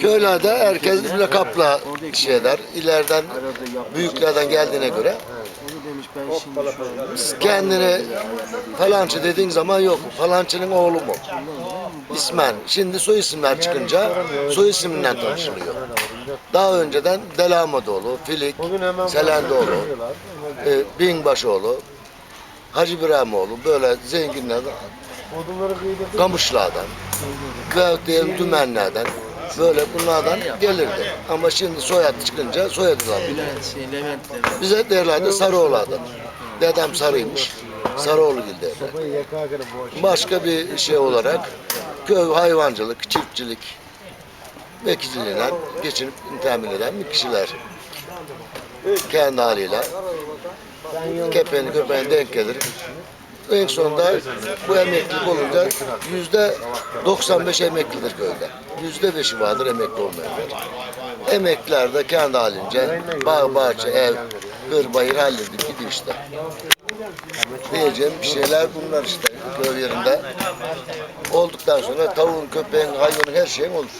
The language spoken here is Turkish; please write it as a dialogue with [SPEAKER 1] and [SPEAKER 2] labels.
[SPEAKER 1] Köylerde herkes lakapla şey eder. İleriden büyüklerden geldiğine göre
[SPEAKER 2] Onu demiş ben şimdi şu an.
[SPEAKER 1] kendini falançı dediğin zaman yok. Falançının oğlu mu? İsmen. Şimdi soy isimler çıkınca soy isminden tanışılıyor. Daha önceden Delamadoğlu, Filik, Selendoğlu, e, Binbaşoğlu, Hacı İbrahimoğlu böyle zenginlerden, Kamışlardan ve diyelim Dümenlerden böyle bunlardan gelirdi. Ama şimdi soyad çıkınca biliyor.
[SPEAKER 2] Bülent.
[SPEAKER 1] Bize derlerdi Sarıoğlu'dan. Dedem sarıymış. Sarıoğlu derler. Başka bir şey olarak köy hayvancılık, çiftçilik, bekiciliğinden geçinip temin eden bir kişiler. Kendi haliyle kepeğini köpeğine denk gelir. En sonunda bu emeklilik olunca yüzde 95 emeklidir köyde. Yüzde beşi vardır emekli olmayanlar. Emekliler de kendi halince bağ, bahçe, ev, kır, bayır halledip gidiyor işte. Diyeceğim bir şeyler bunlar işte köy yerinde. Olduktan sonra tavuğun, köpeğin, hayvanın her şeyin olur.